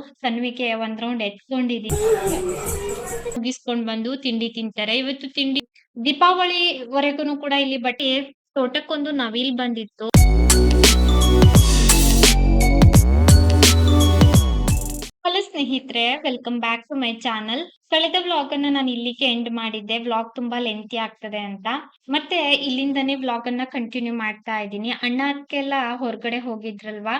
ಸನ್ವಿಗೆ ಒಂದ್ ರೌಂಡ್ ಎತ್ಕೊಂಡಿದೀನಿ. ಮುಗಿಸ್ಕೊಂಡ್ ಬಂದು ತಿಂಡಿ ತಿಂತಾರೆ. ಇವತ್ತು ತಿಂಡಿ ದೀಪಾವಳಿವರೆಗೂ ಕೂಡ ಇಲ್ಲಿ ಬಟ್ಟೆ ತೋಟಕ್ಕೊಂದು ನವಿಲ್ ಬಂದಿತ್ತು ಹಲೋ ಸ್ನೇಹಿತರೆ welcome back to my channel ಕಳೆದ ವ್ಲಾಗ್ ಅನ್ನ ನಾನು ಇಲ್ಲಿಗೆ ಎಂಡ್ ಮಾಡಿದ್ದೆ. ವ್ಲಾಗ್ ತುಂಬಾ ಲೆಂತಿ ಆಗ್ತದೆ ಅಂತ. ಮತ್ತೆ ಇಲ್ಲಿಂದನೇ ವ್ಲಾಗ್ ಅನ್ನ ಕಂಟಿನ್ಯೂ ಮಾಡ್ತಾ ಇದ್ದೀನಿ. ಅಣ್ಣಕ್ಕೆಲ್ಲ ಹೊರಗಡೆ ಹೋಗಿದ್ರಲ್ವಾ?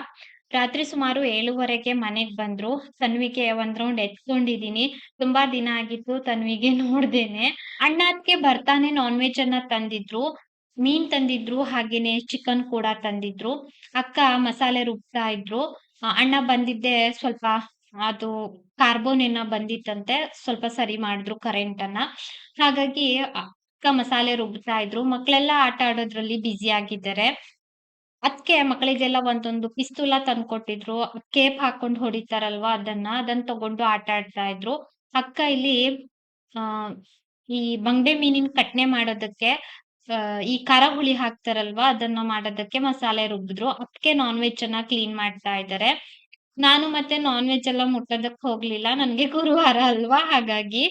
ರಾತ್ರಿ ಸುಮಾರು ಏಳುವರೆಗೆ ಮನೆಗ್ ಬಂದ್ರು. ತನ್ವಿಗೆ ಒಂದ್ ರೌಂಡ್ ಎತ್ಕೊಂಡಿದೀನಿ. ತುಂಬಾ ದಿನ ಆಗಿತ್ತು ತನ್ವಿಗೆ ನೋಡ್ದೇನೆ. ಅಣ್ಣ ಬರ್ತಾನೆ ನಾನ್ ವೆಜ್ ಅನ್ನ ತಂದಿದ್ರು. ಮೀನ್ ತಂದಿದ್ರು, ಹಾಗೇನೆ ಚಿಕನ್ ಕೂಡ ತಂದಿದ್ರು. ಅಕ್ಕ ಮಸಾಲೆ ರುಬ್ತಾ ಇದ್ರು. ಅಣ್ಣ ಬಂದಿದ್ದೆ ಸ್ವಲ್ಪ ಅದು ಕಾರ್ಬೋನ್ ಏನ ಬಂದಿತ್ತಂತೆ. ಸ್ವಲ್ಪ ಸರಿ ಮಾಡಿದ್ರು ಕರೆಂಟ್ ಅನ್ನ. ಹಾಗಾಗಿ ಅಕ್ಕ ಮಸಾಲೆ ರುಬ್ತಾ ಇದ್ರು. ಮಕ್ಳೆಲ್ಲ ಆಟ ಆಡೋದ್ರಲ್ಲಿ ಬ್ಯುಸಿ ಆಗಿದ್ದಾರೆ. ಅದ್ಕೆ ಮಕ್ಕಳಿಗೆಲ್ಲ ಒಂದೊಂದು ಪಿಸ್ತೂಲ ತಂದ್ಕೊಟ್ಟಿದ್ರು. ಕೇಪ್ ಹಾಕೊಂಡು ಹೊಡಿತಾರಲ್ವಾ ಅದನ್ನ? ಅದನ್ನ ತಗೊಂಡು ಆಟ ಆಡ್ತಾ ಇದ್ರು. ಅಕ್ಕ ಇಲ್ಲಿ, ಆ, ಈ ಬಂಗ್ಡೆ ಮೀನಿನ ಕಟ್ನೆ ಮಾಡೋದಕ್ಕೆ ಈ ಖಾರ ಹುಳಿ ಹಾಕ್ತಾರಲ್ವಾ ಅದನ್ನ ಮಾಡೋದಕ್ಕೆ ಮಸಾಲೆ ರುಬ್ಬಿದ್ರು. ಅದಕ್ಕೆ ನಾನ್ ವೆಜ್ ಅನ್ನ ಕ್ಲೀನ್ ಮಾಡ್ತಾ ಇದ್ದಾರೆ ನಾನು ಮತ್ತೆ ನಾನ್ ವೆಜ್ ಎಲ್ಲ ಮುಟ್ಟೋದಕ್ ಹೋಗ್ಲಿಲ್ಲ. ನನ್ಗೆ ಗುರುವಾರ ಅಲ್ವಾ? ಹಾಗಾಗಿ,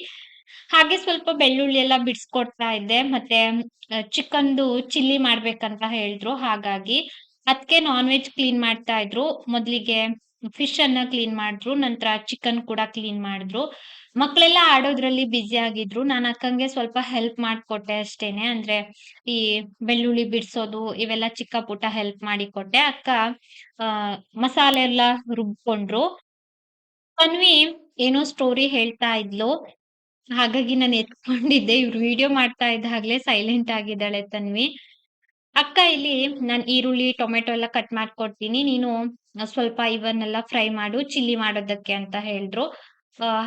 ಹಾಗೆ ಸ್ವಲ್ಪ ಬೆಳ್ಳುಳ್ಳಿ ಎಲ್ಲ ಬಿಡ್ಸ್ಕೊಡ್ತಾ ಇದ್ದೆ. ಮತ್ತೆ ಚಿಕನ್ದು ಚಿಲ್ಲಿ ಮಾಡ್ಬೇಕಂತ ಹೇಳಿದ್ರು. ಹಾಗಾಗಿ ಅದಕ್ಕೆ ನಾನ್ ವೆಜ್ ಕ್ಲೀನ್ ಮಾಡ್ತಾ ಇದ್ರು. ಮೊದ್ಲಿಗೆ ಫಿಶ್ ಅನ್ನ ಕ್ಲೀನ್ ಮಾಡಿದ್ರು, ನಂತರ ಚಿಕನ್ ಕೂಡ ಕ್ಲೀನ್ ಮಾಡಿದ್ರು. ಮಕ್ಕಳೆಲ್ಲ ಆಡೋದ್ರಲ್ಲಿ ಬ್ಯುಸಿ ಆಗಿದ್ರು. ನಾನು ಅಕ್ಕಂಗೆ ಸ್ವಲ್ಪ ಹೆಲ್ಪ್ ಮಾಡಿಕೊಟ್ಟೆ ಅಷ್ಟೇನೆ. ಅಂದ್ರೆ ಈ ಬೆಳ್ಳುಳ್ಳಿ ಬಿಡ್ಸೋದು, ಇವೆಲ್ಲ ಚಿಕ್ಕ ಪುಟ್ಟ ಹೆಲ್ಪ್ ಮಾಡಿ ಕೊಟ್ಟೆ. ಅಕ್ಕ ಮಸಾಲೆ ಎಲ್ಲ ರುಬ್ಕೊಂಡ್ರು. ತನ್ವಿ ಏನೋ ಸ್ಟೋರಿ ಹೇಳ್ತಾ ಇದ್ಲು. ಹಾಗಾಗಿ ನಾನು ಎತ್ಕೊಂಡಿದ್ದೆ. ಇವ್ರು ವಿಡಿಯೋ ಮಾಡ್ತಾ ಇದ್ದಾಗ್ಲೇ ಸೈಲೆಂಟ್ ಆಗಿದ್ದಾಳೆ ತನ್ವಿ. ಅಕ್ಕ ಇಲ್ಲಿ ನಾನು ಈರುಳ್ಳಿ, ಟೊಮೆಟೊ ಎಲ್ಲ ಕಟ್ ಮಾಡ್ಕೊಡ್ತೀನಿ. ನೀನು ಸ್ವಲ್ಪ ಇವನ್ನೆಲ್ಲ ಫ್ರೈ ಮಾಡು, ಚಿಲ್ಲಿ ಮಾಡೋದಕ್ಕೆ ಅಂತ ಹೇಳಿದ್ರು.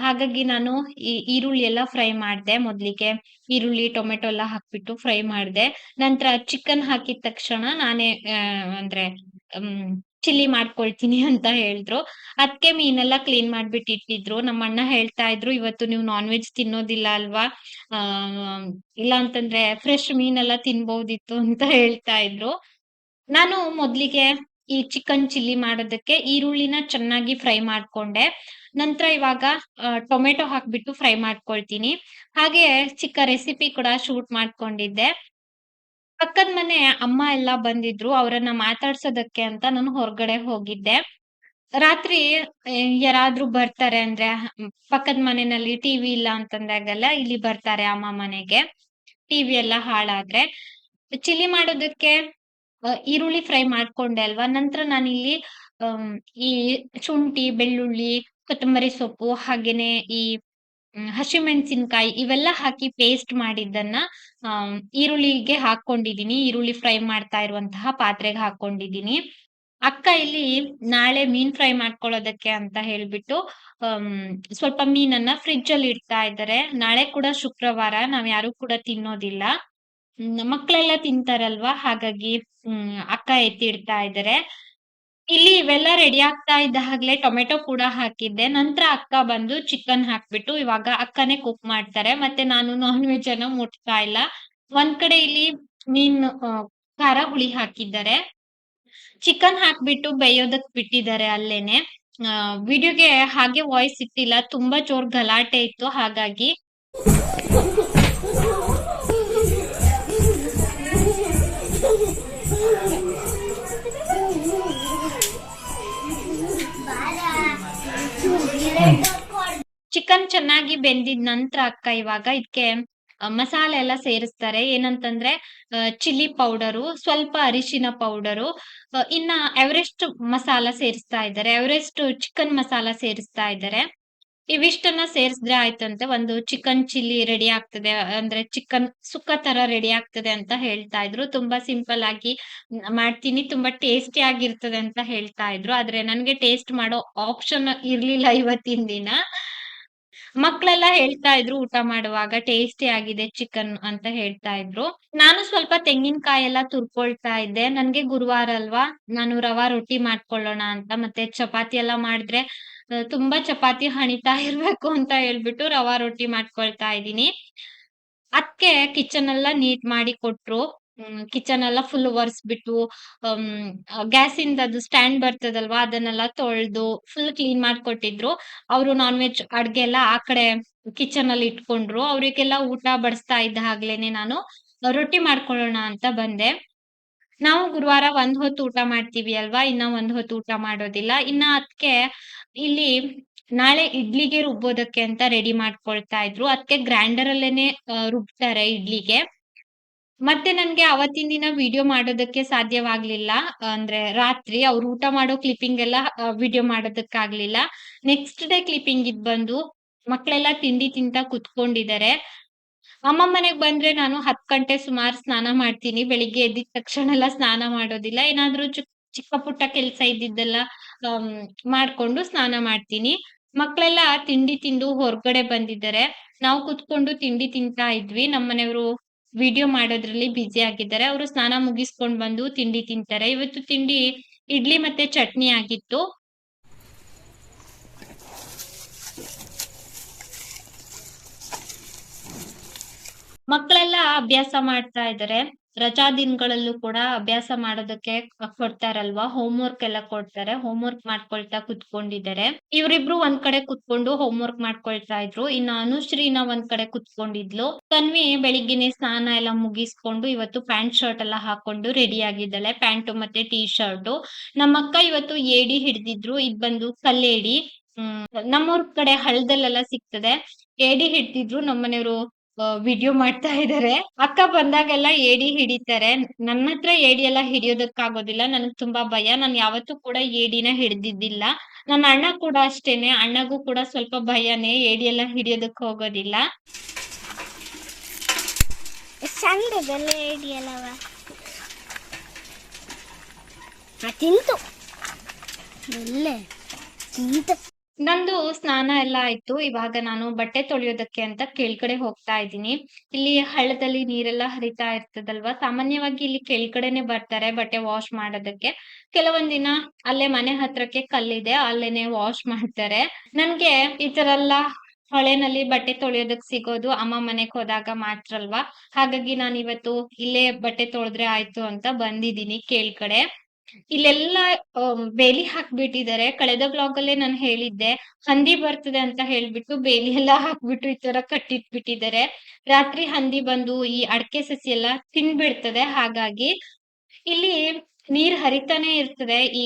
ಹಾಗಾಗಿ ನಾನು ಈ ಈರುಳ್ಳಿ ಎಲ್ಲ ಫ್ರೈ ಮಾಡ್ದೆ. ಮೊದ್ಲಿಗೆ ಈರುಳ್ಳಿ, ಟೊಮೆಟೊ ಎಲ್ಲ ಹಾಕ್ಬಿಟ್ಟು ಫ್ರೈ ಮಾಡ್ದೆ. ನಂತರ ಚಿಕನ್ ಹಾಕಿದ ತಕ್ಷಣ ನಾನೇ ಅಂದ್ರೆ ಚಿಲ್ಲಿ ಮಾಡ್ಕೊಳ್ತೀನಿ ಅಂತ ಹೇಳಿದ್ರು. ಅದಕ್ಕೆ ಮೀನೆಲ್ಲ ಕ್ಲೀನ್ ಮಾಡ್ಬಿಟ್ಟಿಟ್ಟಿದ್ರು. ನಮ್ಮ ಅಣ್ಣ ಹೇಳ್ತಾ ಇದ್ರು, ಇವತ್ತು ನೀವು ನಾನ್ ವೆಜ್ ತಿನ್ನೋದಿಲ್ಲ ಅಲ್ವಾ? ಆ, ಇಲ್ಲ ಅಂತಂದ್ರೆ ಫ್ರೆಶ್ ಮೀನೆಲ್ಲ ತಿನ್ಬಹುದಿತ್ತು ಅಂತ ಹೇಳ್ತಾ ಇದ್ರು. ನಾನು ಮೊದ್ಲಿಗೆ ಈ ಚಿಕನ್ ಚಿಲ್ಲಿ ಮಾಡೋದಕ್ಕೆ ಈರುಳ್ಳಿನ ಚೆನ್ನಾಗಿ ಫ್ರೈ ಮಾಡ್ಕೊಂಡೆ. ನಂತರ ಇವಾಗ ಟೊಮೆಟೊ ಹಾಕ್ಬಿಟ್ಟು ಫ್ರೈ ಮಾಡ್ಕೊಳ್ತೀನಿ. ಹಾಗೆ ಚಿಕ್ಕ ರೆಸಿಪಿ ಕೂಡ ಶೂಟ್ ಮಾಡ್ಕೊಂಡಿದ್ದೆ. ಪಕ್ಕದ ಮನೆ ಅಮ್ಮ ಎಲ್ಲ ಬಂದಿದ್ರು, ಅವರನ್ನ ಮಾತಾಡ್ಸೋದಕ್ಕೆ ಅಂತ ನಾನು ಹೊರಗಡೆ ಹೋಗಿದ್ದೆ. ರಾತ್ರಿ ಯಾರಾದ್ರೂ ಬರ್ತಾರೆ ಅಂದ್ರೆ ಪಕ್ಕದ ಮನೆಯಲ್ಲಿ ಟಿವಿ ಇಲ್ಲ ಅಂತಂದಾಗೆಲ್ಲ ಇಲ್ಲಿ ಬರ್ತಾರೆ ಅಮ್ಮ ಮನೆಗೆ ಟಿವಿ ಎಲ್ಲ ಹಾಳಾದ್ರೆ. ಚಿಲ್ಲಿ ಮಾಡೋದಕ್ಕೆ ಈರುಳ್ಳಿ ಫ್ರೈ ಮಾಡ್ಕೊಂಡೆ ಅಲ್ವಾ? ನಂತರ ನಾನಿಲ್ಲಿ ಇಲ್ಲಿ ಈ ಶುಂಠಿ, ಬೆಳ್ಳುಳ್ಳಿ, ಕೊತ್ತಂಬರಿ ಸೊಪ್ಪು, ಹಾಗೇನೆ ಈ ಹಸಿಮೆಣಸಿನಕಾಯಿ ಇವೆಲ್ಲ ಹಾಕಿ ಪೇಸ್ಟ್ ಮಾಡಿದ್ದನ್ನ ಈರುಳ್ಳಿಗೆ ಹಾಕೊಂಡಿದೀನಿ ಈರುಳ್ಳಿ ಫ್ರೈ ಮಾಡ್ತಾ ಇರುವಂತಹ ಪಾತ್ರೆಗೆ ಹಾಕೊಂಡಿದೀನಿ ಅಕ್ಕ ಇಲ್ಲಿ ನಾಳೆ ಮೀನ್ ಫ್ರೈ ಮಾಡ್ಕೊಳ್ಳೋದಕ್ಕೆ ಅಂತ ಹೇಳ್ಬಿಟ್ಟು ಸ್ವಲ್ಪ ಮೀನನ್ನ ಫ್ರಿಜ್ ಅಲ್ಲಿ ಇಡ್ತಾ ಇದ್ದಾರೆ. ನಾಳೆ ಕೂಡ ಶುಕ್ರವಾರ, ನಾವ್ ಯಾರು ಕೂಡ ತಿನ್ನೋದಿಲ್ಲ. ಮಕ್ಕಳೆಲ್ಲ ತಿಂತಾರಲ್ವಾ? ಹಾಗಾಗಿ ಅಕ್ಕ ಎತ್ತಿಡ್ತಾ ಇದ್ದಾರೆ. ಇಲ್ಲಿ ಇವೆಲ್ಲ ರೆಡಿ ಆಗ್ತಾ ಇದ್ದ ಹಾಗ್ಲೇ ಟೊಮೆಟೊ ಕೂಡ ಹಾಕಿದ್ದೆ. ನಂತರ ಅಕ್ಕ ಬಂದು ಚಿಕನ್ ಹಾಕ್ಬಿಟ್ಟು ಇವಾಗ ಅಕ್ಕನೇ ಕುಕ್ ಮಾಡ್ತಾರೆ. ಮತ್ತೆ ನಾನು ನಾನ್ ವೆಜ್ ಅನ್ನ ಮುಟ್ತಾ ಇಲ್ಲ. ಒಂದ್ ಕಡೆ ಇಲ್ಲಿ ಮೀನ್ ಖಾರ ಹುಳಿ ಹಾಕಿದ್ದಾರೆ. ಚಿಕನ್ ಹಾಕ್ಬಿಟ್ಟು ಬೇಯೋದಕ್ ಬಿಟ್ಟಿದ್ದಾರೆ ಅಲ್ಲೇನೆ. ವಿಡಿಯೋಗೆ ಹಾಗೆ ವಾಯ್ಸ್ ಇಟ್ಟಿಲ್ಲ. ತುಂಬಾ ಜೋರ್ ಗಲಾಟೆ ಇತ್ತು. ಹಾಗಾಗಿ ಚಿಕನ್ ಚೆನ್ನಾಗಿ ಬೆಂದಿದ ನಂತರ ಅಕ್ಕ ಇವಾಗ ಇದಕ್ಕೆ ಮಸಾಲೆ ಎಲ್ಲ ಸೇರಿಸ್ತಾರೆ. ಏನಂತಂದ್ರೆ ಚಿಲ್ಲಿ ಪೌಡರು, ಸ್ವಲ್ಪ ಅರಿಶಿನ ಪೌಡರು ಇನ್ನ ಎವರೆಸ್ಟ್ ಮಸಾಲ ಸೇರಿಸ್ತಾ ಇದ್ದಾರೆ. ಎವರೆಸ್ಟ್ ಚಿಕನ್ ಮಸಾಲ ಸೇರಿಸ್ತಾ ಇದ್ದಾರೆ. ಇವಿಷ್ಟನ್ನ ಸೇರಿಸಿದ್ರೆ ಆಯ್ತಂತೆ. ಒಂದು ಚಿಕನ್ ಚಿಲ್ಲಿ ರೆಡಿ ಆಗ್ತದೆ. ಅಂದ್ರೆ ಚಿಕನ್ ಸುಕ್ಕ ತರ ರೆಡಿ ಆಗ್ತದೆ ಅಂತ ಹೇಳ್ತಾ ಇದ್ರು. ತುಂಬಾ ಸಿಂಪಲ್ ಆಗಿ ಮಾಡ್ತೀನಿ. ತುಂಬಾ ಟೇಸ್ಟಿ ಆಗಿರ್ತದೆ ಅಂತ ಹೇಳ್ತಾ ಇದ್ರು. ಆದ್ರೆ ನನ್ಗೆ ಟೇಸ್ಟ್ ಮಾಡೋ ಆಪ್ಷನ್ ಇರ್ಲಿಲ್ಲ ಇವತ್ತಿನ ದಿನ. ಮಕ್ಳೆಲ್ಲ ಹೇಳ್ತಾ ಇದ್ರು ಊಟ ಮಾಡುವಾಗ ಟೇಸ್ಟಿ ಆಗಿದೆ ಚಿಕನ್ ಅಂತ ಹೇಳ್ತಾ ಇದ್ರು. ನಾನು ಸ್ವಲ್ಪ ತೆಂಗಿನಕಾಯಿ ಎಲ್ಲ ತುರ್ಕೊಳ್ತಾ ಇದ್ದೆ. ನನ್ಗೆ ಗುರುವಾರ ಅಲ್ವಾ? ನಾನು ರವಾ ರೊಟ್ಟಿ ಮಾಡ್ಕೊಳ್ಳೋಣ ಅಂತ ಮತ್ತೆ ಚಪಾತಿ ಎಲ್ಲ ಮಾಡಿದ್ರೆ ತುಂಬಾ ಚಪಾತಿ ಹಣಿತಾ ಇರ್ಬೇಕು ಅಂತ ಹೇಳ್ಬಿಟ್ಟು ರವಾ ರೊಟ್ಟಿ ಮಾಡ್ಕೊಳ್ತಾ ಇದ್ದೀನಿ. ಅದ್ಕೆ ಕಿಚನ್ ಎಲ್ಲ ನೀಟ್ ಮಾಡಿ ಕೊಟ್ರು. ಕಿಚನ್ ಎಲ್ಲ ಫುಲ್ ಒರೆಸ್ಬಿಟ್ಟು ಗ್ಯಾಸಿಂದ ಅದು ಸ್ಟ್ಯಾಂಡ್ ಬರ್ತದಲ್ವಾ, ಅದನ್ನೆಲ್ಲ ತೊಳ್ದು ಫುಲ್ ಕ್ಲೀನ್ ಮಾಡ್ಕೊಟ್ಟಿದ್ರು. ಅವರು ನಾನ್ ವೆಜ್ ಅಡ್ಗೆ ಎಲ್ಲ ಆ ಕಡೆ ಕಿಚನ್ ಅಲ್ಲಿ ಇಟ್ಕೊಂಡ್ರು. ಅವ್ರಿಗೆಲ್ಲ ಊಟ ಬಡಿಸ್ತಾ ಇದ್ದ ಹಾಗ್ಲೇನೆ ನಾನು ರೊಟ್ಟಿ ಮಾಡ್ಕೊಳ್ಳೋಣ ಅಂತ ಬಂದೆ. ನಾವು ಗುರುವಾರ ಒಂದ್ ಹೊತ್ತು ಊಟ ಮಾಡ್ತೀವಿ ಅಲ್ವಾ? ಇನ್ನ ಒಂದ್ ಹೊತ್ತು ಊಟ ಮಾಡೋದಿಲ್ಲ. ಇನ್ನ ಅದಕ್ಕೆ ಇಲ್ಲಿ ನಾಳೆ ಇಡ್ಲಿಗೆ ರುಬ್ಬೋದಕ್ಕೆ ಅಂತ ರೆಡಿ ಮಾಡ್ಕೊಳ್ತಾ ಇದ್ರು. ಅದಕ್ಕೆ ಗ್ರೈಂಡರ್ ಅಲ್ಲೇನೆ ರುಬ್ತಾರೆ ಇಡ್ಲಿಗೆ. ಮತ್ತೆ ನನ್ಗೆ ಅವತ್ತಿನ ದಿನ ವಿಡಿಯೋ ಮಾಡೋದಕ್ಕೆ ಸಾಧ್ಯವಾಗ್ಲಿಲ್ಲ. ಅಂದ್ರೆ ರಾತ್ರಿ ಅವ್ರು ಊಟ ಮಾಡೋ ಕ್ಲಿಪ್ಪಿಂಗ್ ಎಲ್ಲ ವಿಡಿಯೋ ಮಾಡೋದಕ್ಕಾಗ್ಲಿಲ್ಲ. ನೆಕ್ಸ್ಟ್ ಡೇ ಕ್ಲಿಪ್ಪಿಂಗ್ ಇದ್ ಬಂದು ಮಕ್ಕಳೆಲ್ಲ ತಿಂಡಿ ತಿಂತ ಕುತ್ಕೊಂಡಿದ್ದಾರೆ. ಅಮ್ಮ ಮನೆಗ್ ಬಂದ್ರೆ ನಾನು ಹತ್ ಗಂಟೆ ಸುಮಾರು ಸ್ನಾನ ಮಾಡ್ತೀನಿ. ಬೆಳಿಗ್ಗೆ ಎದ್ದಿದ ತಕ್ಷಣ ಎಲ್ಲ ಸ್ನಾನ ಮಾಡೋದಿಲ್ಲ. ಏನಾದ್ರೂ ಚಿಕ್ಕ ಚಿಕ್ಕ ಪುಟ್ಟ ಕೆಲ್ಸ ಇದ್ದಿದ್ದೆಲ್ಲ ಮಾಡ್ಕೊಂಡು ಸ್ನಾನ ಮಾಡ್ತೀನಿ. ಮಕ್ಳೆಲ್ಲ ತಿಂಡಿ ತಿಂದು ಹೊರಗಡೆ ಬಂದಿದ್ದಾರೆ. ನಾವು ಕುತ್ಕೊಂಡು ತಿಂಡಿ ತಿಂತಾ ಇದ್ವಿ. ನಮ್ಮನೆಯವರು ವಿಡಿಯೋ ಮಾಡೋದ್ರಲ್ಲಿ ಬ್ಯುಸಿ ಆಗಿದ್ದಾರೆ. ಅವರು ಸ್ನಾನ ಮುಗಿಸ್ಕೊಂಡ್ ಬಂದು ತಿಂಡಿ ತಿಂತಾರೆ. ಇವತ್ತು ತಿಂಡಿ ಇಡ್ಲಿ ಮತ್ತೆ ಚಟ್ನಿ ಆಗಿತ್ತು. ಮಕ್ಕಳೆಲ್ಲ ಅಭ್ಯಾಸ ಮಾಡ್ತಾ ಇದ್ದಾರೆ. ರಜಾ ದಿನಗಳಲ್ಲೂ ಕೂಡ ಅಭ್ಯಾಸ ಮಾಡೋದಕ್ಕೆ ಕೊಡ್ತಾರಲ್ವಾ? ಹೋಮ್ ವರ್ಕ್ ಎಲ್ಲ ಕೊಡ್ತಾರೆ. ಹೋಮ್ ವರ್ಕ್ ಮಾಡ್ಕೊಳ್ತಾ ಕುತ್ಕೊಂಡಿದ್ದಾರೆ. ಇವರಿಬ್ರು ಒಂದ್ ಕಡೆ ಕುತ್ಕೊಂಡು ಹೋಮ್ ವರ್ಕ್ ಮಾಡ್ಕೊಳ್ತಾ ಇದ್ರು. ಇನ್ನು ಅನುಶ್ರೀನ ಒಂದ್ ಕಡೆ ಕುತ್ಕೊಂಡಿದ್ಲು. ತನ್ವಿ ಬೆಳಿಗ್ಗೆನೆ ಸ್ನಾನ ಎಲ್ಲ ಮುಗಿಸ್ಕೊಂಡು ಇವತ್ತು ಪ್ಯಾಂಟ್ ಶರ್ಟ್ ಎಲ್ಲ ಹಾಕೊಂಡು ರೆಡಿ ಆಗಿದ್ದಾಳೆ. ಪ್ಯಾಂಟ್ ಮತ್ತೆ ಟೀ ಶರ್ಟ್ ನಮ್ಮಕ್ಕ ಇವತ್ತು ಏಡಿ ಹಿಡ್ದಿದ್ರು. ಇದ್ ಬಂದು ಕಲ್ಲೇಡಿ. ಹ್ಮ್, ನಮ್ಮೂರ್ ಕಡೆ ಹಳ್ಳದಲ್ಲೆಲ್ಲ ಸಿಗ್ತದೆ. ಏಡಿ ಹಿಡ್ದಿದ್ರು. ನಮ್ಮನೆಯವರು ವಿಡಿಯೋ ಮಾಡ್ತಾ ಇದಾರೆ. ಅಕ್ಕ ಬಂದಾಗೆಲ್ಲ ಏಡಿ ಹಿಡಿತಾರೆ. ನನ್ನ ಹತ್ರ ಏಡಿ ಎಲ್ಲ ಹಿಡಿಯೋದಕ್ಕಾಗೋದಿಲ್ಲ. ನನಗ್ ತುಂಬಾ ಭಯ. ನಾನ್ ಯಾವತ್ತೂ ಕೂಡ ಏಡಿನ ಹಿಡ್ದಿದ್ದಿಲ್ಲ. ನನ್ನ ಅಣ್ಣ ಕೂಡ ಅಷ್ಟೇನೆ. ಅಣ್ಣಗೂ ಕೂಡ ಸ್ವಲ್ಪ ಭಯನೇ. ಏಡಿ ಎಲ್ಲ ಹಿಡಿಯೋದಕ್ ಹೋಗೋದಿಲ್ಲ. ಹಿಡಿಯಲ್ಲವ ತಿಂತು. ಒಳ್ಳೆ. ತಿಂತು ನಂದು ಸ್ನಾನ ಎಲ್ಲ ಆಯ್ತು. ಇವಾಗ ನಾನು ಬಟ್ಟೆ ತೊಳೆಯೋದಕ್ಕೆ ಅಂತ ಕೆಳ್ಗಡೆ ಹೋಗ್ತಾ ಇದ್ದೀನಿ. ಇಲ್ಲಿ ಹಳ್ಳದಲ್ಲಿ ನೀರೆಲ್ಲ ಹರಿತಾ ಇರ್ತದಲ್ವಾ? ಸಾಮಾನ್ಯವಾಗಿ ಇಲ್ಲಿ ಕೆಳ್ಗಡೆನೆ ಬರ್ತಾರೆ ಬಟ್ಟೆ ವಾಶ್ ಮಾಡೋದಕ್ಕೆ. ಕೆಲವೊಂದ್ ದಿನ ಅಲ್ಲೇ ಮನೆ ಹತ್ರಕ್ಕೆ ಕಲ್ಲಿದೆ, ಅಲ್ಲೇನೆ ವಾಶ್ ಮಾಡ್ತಾರೆ. ನನ್ಗೆ ಈ ತರ ಎಲ್ಲ ಹೊಳೆನಲ್ಲಿ ಬಟ್ಟೆ ತೊಳೆಯೋದಕ್ ಸಿಗೋದು ಅಮ್ಮ ಮನೆಗ್ ಹೋದಾಗ ಮಾತ್ರ ಅಲ್ವಾ ಹಾಗಾಗಿ ನಾನು ಇವತ್ತು ಇಲ್ಲೇ ಬಟ್ಟೆ ತೊಳೆದ್ರೆ ಆಯ್ತು ಅಂತ ಬಂದಿದ್ದೀನಿ ಕೆಳ್ಗಡೆ. ಇಲ್ಲೆಲ್ಲ ಬೇಲಿ ಹಾಕ್ಬಿಟ್ಟಿದ್ದಾರೆ. ಕಳೆದ ಬ್ಲಾಗ್ ಅಲ್ಲೇ ನಾನು ಹೇಳಿದ್ದೆ, ಹಂದಿ ಬರ್ತದೆ ಅಂತ ಹೇಳ್ಬಿಟ್ಟು ಬೇಲಿ ಎಲ್ಲ ಹಾಕ್ಬಿಟ್ಟು ಈ ತರ ಕಟ್ಟಿಟ್ಬಿಟ್ಟಿದ್ದಾರೆ. ರಾತ್ರಿ ಹಂದಿ ಬಂದು ಈ ಅಡಕೆ ಸಸಿ ಎಲ್ಲ ತಿನ್ಬಿಡ್ತದೆ. ಹಾಗಾಗಿ ಇಲ್ಲಿ ನೀರ್ ಹರಿತಾನೆ ಇರ್ತದೆ. ಈ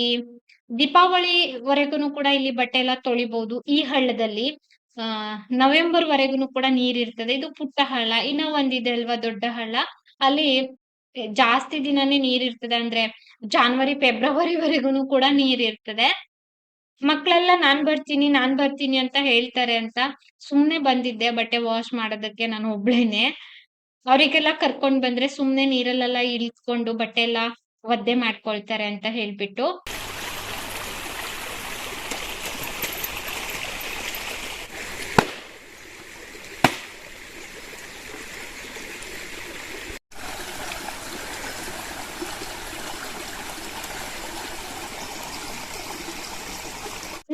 ದೀಪಾವಳಿವರೆಗೂ ಕೂಡ ಇಲ್ಲಿ ಬಟ್ಟೆ ಎಲ್ಲ ತೊಳಿಬಹುದು ಈ ಹಳ್ಳದಲ್ಲಿ, ಆ ನವೆಂಬರ್ ವರೆಗೂ ಕೂಡ ನೀರ್ ಇರ್ತದೆ. ಇದು ಪುಟ್ಟ ಹಳ್ಳ. ಇನ್ನ ಒಂದಿದೆ ಅಲ್ವಾ ದೊಡ್ಡ ಹಳ್ಳ? ಅಲ್ಲಿ ಜಾಸ್ತಿ ದಿನನೇ ನೀರ್ ಇರ್ತದೆ ಅಂದ್ರೆ ಜಾನ್ವರಿ ಫೆಬ್ರವರಿವರೆಗೂ ಕೂಡ ನೀರ್ ಇರ್ತದೆ. ಮಕ್ಳೆಲ್ಲ ನಾನ್ ಬರ್ತೀನಿ ನಾನ್ ಬರ್ತೀನಿ ಅಂತ ಹೇಳ್ತಾರೆ ಅಂತ ಸುಮ್ನೆ ಬಂದಿದ್ದೆ, ಬಟ್ಟೆ ವಾಶ್ ಮಾಡೋದಕ್ಕೆ ನಾನು ಒಬ್ಳೇನೆ. ಅವ್ರಿಗೆಲ್ಲ ಕರ್ಕೊಂಡ್ ಬಂದ್ರೆ ಸುಮ್ನೆ ನೀರಲ್ಲೆಲ್ಲ ಇಳಿಸ್ಕೊಂಡು ಬಟ್ಟೆ ಎಲ್ಲ ಒದ್ದೆ ಮಾಡ್ಕೊಳ್ತಾರೆ ಅಂತ ಹೇಳ್ಬಿಟ್ಟು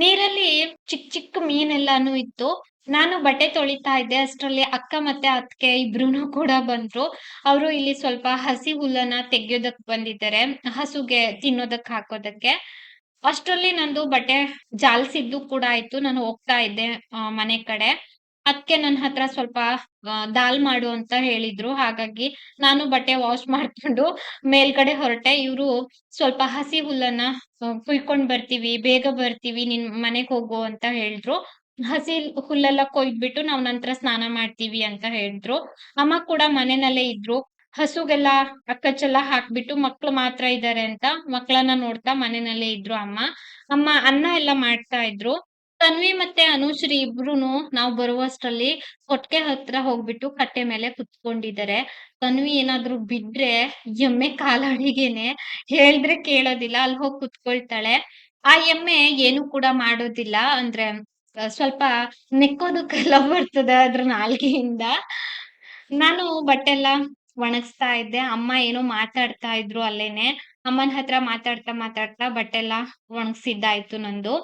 ನೀರಲ್ಲಿ ಚಿಕ್ಕ ಚಿಕ್ಕ ಮೀನೆಲ್ಲಾನು ಇತ್ತು. ನಾನು ಬಟ್ಟೆ ತೊಳಿತಾ ಇದ್ದೆ. ಅಷ್ಟರಲ್ಲಿ ಅಕ್ಕ ಮತ್ತೆ ಅತ್ತಿಗೆ ಇಬ್ರುನು ಕೂಡ ಬಂದ್ರು. ಅವರು ಇಲ್ಲಿ ಸ್ವಲ್ಪ ಹಸಿ ಹುಲ್ಲನ್ನ ತೆಗಿಯೋದಕ್ ಬಂದಿದ್ದಾರೆ. ಹಸುಗೆ ತಿನ್ನೋದಕ್ ಹಾಕೋದಕ್ಕೆ. ಅಷ್ಟರಲ್ಲಿ ನಂದು ಬಟ್ಟೆ ಜಾಲ್ಸಿದ್ದು ಕೂಡ ಆಯ್ತು. ನಾನು ಹೋಗ್ತಾ ಇದ್ದೆ ಮನೆ ಕಡೆ. ಅದಕ್ಕೆ ನನ್ನ ಹತ್ರ ಸ್ವಲ್ಪ ದಾಲ್ ಮಾಡು ಅಂತ ಹೇಳಿದ್ರು. ಹಾಗಾಗಿ ನಾನು ಬಟ್ಟೆ ವಾಶ್ ಮಾಡ್ಕೊಂಡು ಮೇಲ್ಗಡೆ ಹೊರಟೆ. ಇವ್ರು ಸ್ವಲ್ಪ ಹಸಿ ಹುಲ್ಲನ್ನ ಕುಯ್ಕೊಂಡ್ ಬರ್ತೀವಿ, ಬೇಗ ಬರ್ತೀವಿ, ನಿನ್ ಮನೆಗ್ ಹೋಗು ಅಂತ ಹೇಳಿದ್ರು. ಹಸಿ ಹುಲ್ಲೆಲ್ಲ ಕೊಯ್ದ್ಬಿಟ್ಟು ನಾವ್ ನಂತರ ಸ್ನಾನ ಮಾಡ್ತೀವಿ ಅಂತ ಹೇಳಿದ್ರು. ಅಮ್ಮ ಕೂಡ ಮನೆನಲ್ಲೇ ಇದ್ರು. ಹಸುಗೆಲ್ಲ, ಅಕ್ಕಚ್ಚೆಲ್ಲ ಹಾಕ್ಬಿಟ್ಟು ಮಕ್ಳು ಮಾತ್ರ ಇದ್ದಾರೆ ಅಂತ ಮಕ್ಕಳನ್ನ ನೋಡ್ತಾ ಮನೆನಲ್ಲೇ ಇದ್ರು ಅಮ್ಮ. ಅಮ್ಮ ಅನ್ನ ಎಲ್ಲ ಮಾಡ್ತಾ ಇದ್ರು. ತನ್ವಿ ಮತ್ತೆ ಅನುಶ್ರೀ ಇಬ್ರುನು ನಾವ್ ಬರುವಷ್ಟ್ರಲ್ಲಿ ಕೊಟ್ಕೆ ಹತ್ರ ಹೋಗ್ಬಿಟ್ಟು ಕಟ್ಟೆ ಮೇಲೆ ಕುತ್ಕೊಂಡಿದ್ದಾರೆ ತನ್ವಿ ಏನಾದ್ರು ಬಿದ್ರೆ ಎಮ್ಮೆ ಕಾಲಡಿಗೆನೆ ಹೇಳಿದ್ರೆ ಕೇಳೋದಿಲ್ಲ, ಅಲ್ಲಿ ಹೋಗಿ ಕುತ್ಕೊಳ್ತಾಳೆ. ಆ ಎಮ್ಮೆ ಏನು ಕೂಡ ಮಾಡೋದಿಲ್ಲ. ಅಂದ್ರೆ ಸ್ವಲ್ಪ ನೆಕ್ಕೋದಕ್ಕೆಲ್ಲ ಬರ್ತದೆ ಅದ್ರ ನಾಲ್ಗೆಯಿಂದ ನಾನು ಬಟ್ಟೆ ಎಲ್ಲ ಒಣಗಿಸ್ತಾ ಇದ್ದೆ ಅಮ್ಮ ಏನೋ ಮಾತಾಡ್ತಾ ಇದ್ರು ಅಲ್ಲೇನೆ ಅಮ್ಮನ ಹತ್ರ ಮಾತಾಡ್ತಾ ಮಾತಾಡ್ತಾ ಬಟ್ಟೆ ಎಲ್ಲ ಒಣಗಿಸಿದ್ದಾಯ್ತು ನಂದು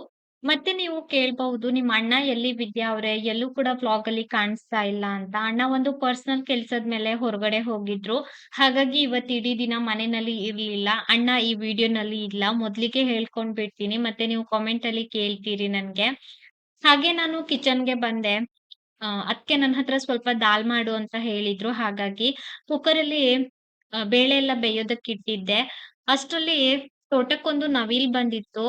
ಮತ್ತೆ ನೀವು ಕೇಳ್ಬಹುದು, ನಿಮ್ಮ ಅಣ್ಣ ಎಲ್ಲಿ ವಿದ್ಯಾ ಅವ್ರೆ? ಎಲ್ಲೂ ಕೂಡ ಬ್ಲಾಗ್ ಅಲ್ಲಿ ಕಾಣಿಸ್ತಾ ಇಲ್ಲ ಅಂತ. ಅಣ್ಣ ಒಂದು ಪರ್ಸನಲ್ ಕೆಲ್ಸದ ಮೇಲೆ ಹೊರಗಡೆ ಹೋಗಿದ್ರು. ಹಾಗಾಗಿ ಇವತ್ತು ಇಡೀ ದಿನ ಮನೆಯಲ್ಲಿ ಇರ್ಲಿಲ್ಲ. ಅಣ್ಣ ಈ ವಿಡಿಯೋನಲ್ಲಿ ಇಲ್ಲ. ಮೊದ್ಲಿಗೆ ಹೇಳ್ಕೊಂಡ್ ಬಿಡ್ತೀನಿ. ಮತ್ತೆ ನೀವು ಕಾಮೆಂಟ್ ಅಲ್ಲಿ ಕೇಳ್ತೀರಿ ನನ್ಗೆ. ಹಾಗೆ ನಾನು ಕಿಚನ್‌ಗೆ ಬಂದೆ. ಅಹ್ ಅದ್ಕೆ ನನ್ನ ಹತ್ರ ಸ್ವಲ್ಪ ದಾಲ್ ಮಾಡು ಅಂತ ಹೇಳಿದ್ರು. ಹಾಗಾಗಿ ಕುಕ್ಕರಲ್ಲಿ ಬೇಳೆ ಎಲ್ಲ ಬೇಯೋದಕ್ಕೆ ಇಟ್ಟಿದ್ದೆ. ಅಷ್ಟರಲ್ಲಿ ತೋಟಕ್ಕೊಂದು ನವಿಲ್ ಬಂದಿತ್ತು.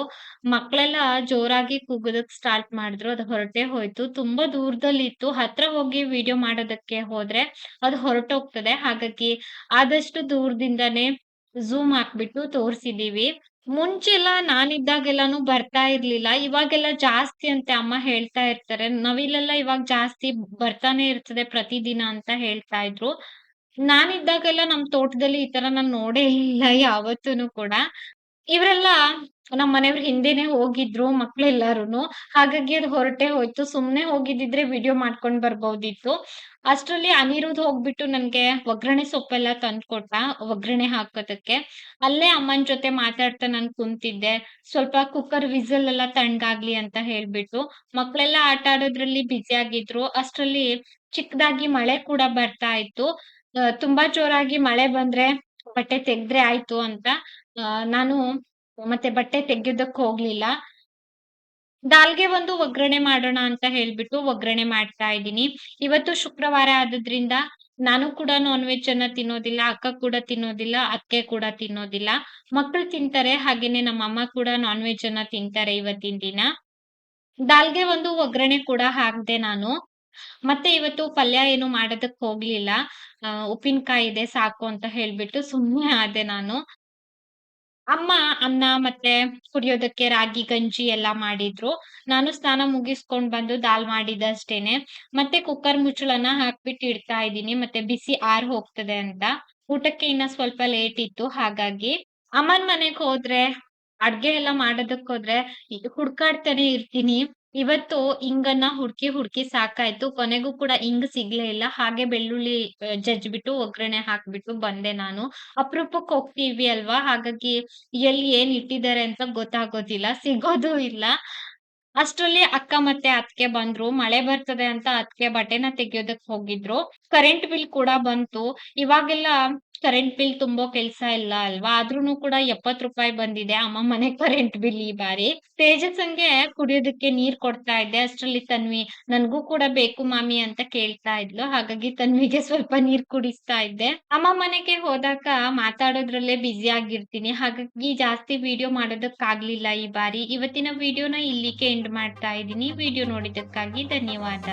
ಮಕ್ಕಳೆಲ್ಲ ಜೋರಾಗಿ ಕೂಗೋದಕ್ ಸ್ಟಾರ್ಟ್ ಮಾಡಿದ್ರು. ಅದು ಹೊರಟೆ ಹೋಯ್ತು. ತುಂಬಾ ದೂರದಲ್ಲಿ ಇತ್ತು ಹತ್ರ ಹೋಗಿ ವಿಡಿಯೋ ಮಾಡೋದಕ್ಕೆ ಹೋದ್ರೆ ಅದು ಹೊರಟೋಗ್ತದೆ. ಹಾಗಾಗಿ ಆದಷ್ಟು ದೂರದಿಂದಾನೇ ಝೂಮ್ ಹಾಕ್ಬಿಟ್ಟು ತೋರ್ಸಿದೀವಿ. ಮುಂಚೆಲ್ಲ ನಾನಿದ್ದಾಗೆಲ್ಲಾನು ಬರ್ತಾ ಇರ್ಲಿಲ್ಲ. ಇವಾಗೆಲ್ಲ ಜಾಸ್ತಿ ಅಂತೆ ಅಮ್ಮ ಹೇಳ್ತಾ ಇರ್ತಾರೆ. ನವಿಲೆಲ್ಲ ಇವಾಗ ಜಾಸ್ತಿ ಬರ್ತಾನೆ ಇರ್ತದೆ ಪ್ರತಿದಿನ ಅಂತ ಹೇಳ್ತಾ ಇದ್ರು. ನಾನಿದ್ದಾಗೆಲ್ಲ ನಮ್ ತೋಟದಲ್ಲಿ ಈ ತರ ನಾನ್ ನೋಡೇ ಇಲ್ಲ ಯಾವತ್ತೂನು ಕೂಡ. ಇವ್ರೆಲ್ಲ ನಮ್ ಮನೆಯವ್ರ ಹಿಂದೆನೆ ಹೋಗಿದ್ರು ಮಕ್ಳೆಲ್ಲಾರುನು. ಹಾಗಾಗಿ ಅದು ಹೊರಟೆ ಹೋಯ್ತು. ಸುಮ್ನೆ ಹೋಗಿದ್ದಿದ್ರೆ ವಿಡಿಯೋ ಮಾಡ್ಕೊಂಡ್ ಬರ್ಬೋದಿತ್ತು. ಅಷ್ಟ್ರಲ್ಲಿ ಅನಿರುದ್ ಹೋಗ್ಬಿಟ್ಟು ನನ್ಗೆ ಒಗ್ಗರಣೆ ಸೊಪ್ಪೆಲ್ಲ ತಂದ್ಕೊಟ್ಟ. ಒಗ್ಗರಣೆ ಹಾಕೋದಕ್ಕೆ. ಅಲ್ಲೇ ಅಮ್ಮನ್ ಜೊತೆ ಮಾತಾಡ್ತಾ ನಾನ್ ಕುಂತಿದ್ದೆ. ಸ್ವಲ್ಪ ಕುಕ್ಕರ್ ವಿಸಲ್ ಎಲ್ಲ ತಣ್ಣಗಾಗ್ಲಿ ಅಂತ ಹೇಳ್ಬಿಟ್ಟು. ಮಕ್ಳೆಲ್ಲ ಆಟ ಆಡೋದ್ರಲ್ಲಿ ಬ್ಯುಸಿ ಆಗಿದ್ರು. ಅಷ್ಟ್ರಲ್ಲಿ ಚಿಕ್ಕದಾಗಿ ಮಳೆ ಕೂಡ ಬರ್ತಾ ಇತ್ತು. ತುಂಬಾ ಜೋರಾಗಿ ಮಳೆ ಬಂದ್ರೆ ಬಟ್ಟೆ ತೆಗ್ದ್ರೆ ಆಯ್ತು ಅಂತ ನಾನು ಮತ್ತೆ ಬಟ್ಟೆ ತೆಗೆಯೋದಕ್ಕೆ ಹೋಗ್ಲಿಲ್ಲ. ದಾಲ್‌ಗೆ ಒಂದು ಒಗ್ಗರಣೆ ಮಾಡೋಣ ಅಂತ ಹೇಳ್ಬಿಟ್ಟು ಒಗ್ಗರಣೆ ಮಾಡ್ತಾ ಇದ್ದೀನಿ. ಇವತ್ತು ಶುಕ್ರವಾರ ಆದ್ರಿಂದ ನಾನು ಕೂಡ ನಾನ್ ವೆಜ್ ಅನ್ನ ತಿನ್ನೋದಿಲ್ಲ. ಅಕ್ಕ ಕೂಡ ತಿನ್ನೋದಿಲ್ಲ. ಅತ್ತೆ ಕೂಡ ತಿನ್ನೋದಿಲ್ಲ. ಮಕ್ಕಳು ತಿಂತಾರೆ. ಹಾಗೇನೆ ನಮ್ಮ ಅಮ್ಮ ಕೂಡ ನಾನ್ ವೆಜ್ ಅನ್ನ ತಿಂತಾರೆ ಇವತ್ತಿನ ದಿನ. ದಾಲ್‌ಗೆ ಒಂದು ಒಗ್ಗರಣೆ ಕೂಡ ಹಾಕ್ದೆ ನಾನು. ಮತ್ತೆ ಇವತ್ತು ಪಲ್ಯ ಏನು ಮಾಡೋದಕ್ ಹೋಗ್ಲಿಲ್ಲ. ಉಪ್ಪಿನಕಾಯಿ ಇದೆ, ಸಾಕು ಅಂತ ಹೇಳ್ಬಿಟ್ಟು ಸುಮ್ನೆ ಆದೆ ನಾನು. ಅಮ್ಮ ಅನ್ನ ಮತ್ತೆ ಕುಡಿಯೋದಕ್ಕೆ ರಾಗಿ, ಗಂಜಿ ಎಲ್ಲ ಮಾಡಿದ್ರು. ನಾನು ಸ್ನಾನ ಮುಗಿಸ್ಕೊಂಡ್ ಬಂದು ದಾಲ್ ಮಾಡಿದಷ್ಟೇನೆ ಮತ್ತೆ ಕುಕ್ಕರ್ ಮುಚ್ಚಳನ್ನ ಹಾಕ್ಬಿಟ್ಟು ಇಡ್ತಾ ಇದ್ದೀನಿ. ಮತ್ತೆ ಬಿಸಿ ಆರ್ ಹೋಗ್ತದೆ ಅಂತ. ಊಟಕ್ಕೆ ಇನ್ನ ಸ್ವಲ್ಪ ಲೇಟ್ ಇತ್ತು, ಹಾಗಾಗಿ. ಅಮ್ಮನ್ ಮನೆಗ್ ಹೋದ್ರೆ ಅಡ್ಗೆ ಎಲ್ಲ ಮಾಡೋದಕ್ ಹೋದ್ರೆ ಹುಡ್ಕಾಡ್ತಾನೆ ಇರ್ತೀನಿ. ಇವತ್ತು ಇಂಗನ್ನ ಹುಡ್ಕಿ ಹುಡ್ಕಿ ಸಾಕಾಯ್ತು. ಕೊನೆಗೂ ಕೂಡ ಹಿಂಗ್ ಸಿಗ್ಲೇ ಇಲ್ಲ. ಹಾಗೆ ಬೆಳ್ಳುಳ್ಳಿ ಜಜ್ಜಿಬಿಟ್ಟು ಜಜ್ಬಿಟ್ಟು ಒಗ್ಗರಣೆ ಹಾಕ್ಬಿಟ್ಟು ಬಂದೆ ನಾನು. ಅಪರೂಪಕ್ಕೆ ಹೋಗ್ತೀವಿ ಅಲ್ವಾ? ಹಾಗಾಗಿ ಎಲ್ಲಿ ಏನ್ ಇಟ್ಟಿದ್ದಾರೆ ಅಂತ ಗೊತ್ತಾಗೋದಿಲ್ಲ. ಸಿಗೋದು ಇಲ್ಲ. ಅಷ್ಟರಲ್ಲಿ ಅಕ್ಕ ಮತ್ತೆ ಅತ್ಕೆ ಬಂದ್ರು. ಮಳೆ ಬರ್ತದೆ ಅಂತ ಅತ್ಕೆ ಬಟ್ಟೆನ ತೆಗಿಯೋದಕ್ ಹೋಗಿದ್ರು. ಕರೆಂಟ್ ಬಿಲ್ ಕೂಡ ಬಂತು. ಇವಾಗೆಲ್ಲ ಕರೆಂಟ್ ಬಿಲ್ ತುಂಬೋ ಕೆಲ್ಸ ಇಲ್ಲ ಅಲ್ವಾ? ಆದ್ರೂನು ಕೂಡ ₹70 ಬಂದಿದೆ ಅಮ್ಮ ಮನೆ ಕರೆಂಟ್ ಬಿಲ್ ಈ ಬಾರಿ. ತೇಜಸ್ಸಂಗೆ ಕುಡಿಯೋದಕ್ಕೆ ನೀರ್ ಕೊಡ್ತಾ ಇದ್ದೆ. ಅಷ್ಟ್ರಲ್ಲಿ ತನ್ವಿ, ನನ್ಗೂ ಕೂಡ ಬೇಕು ಮಾಮಿ ಅಂತ ಕೇಳ್ತಾ ಇದ್ಲು. ಹಾಗಾಗಿ ತನ್ವಿಗೆ ಸ್ವಲ್ಪ ನೀರ್ ಕುಡಿಸ್ತಾ ಇದ್ದೆ. ಅಮ್ಮ ಮನೆಗೆ ಹೋದಾಗ ಮಾತಾಡೋದ್ರಲ್ಲೇ ಬ್ಯುಸಿ ಆಗಿರ್ತೀನಿ. ಹಾಗಾಗಿ ಜಾಸ್ತಿ ವಿಡಿಯೋ ಮಾಡೋದಕ್ಕಾಗ್ಲಿಲ್ಲ ಈ ಬಾರಿ. ಇವತ್ತಿನ ವಿಡಿಯೋನ ಇಲ್ಲಿಗೆ ಎಂಡ್ ಮಾಡ್ತಾ ಇದ್ದೀನಿ. ವಿಡಿಯೋ ನೋಡಿದ್ದಕ್ಕಾಗಿ ಧನ್ಯವಾದ.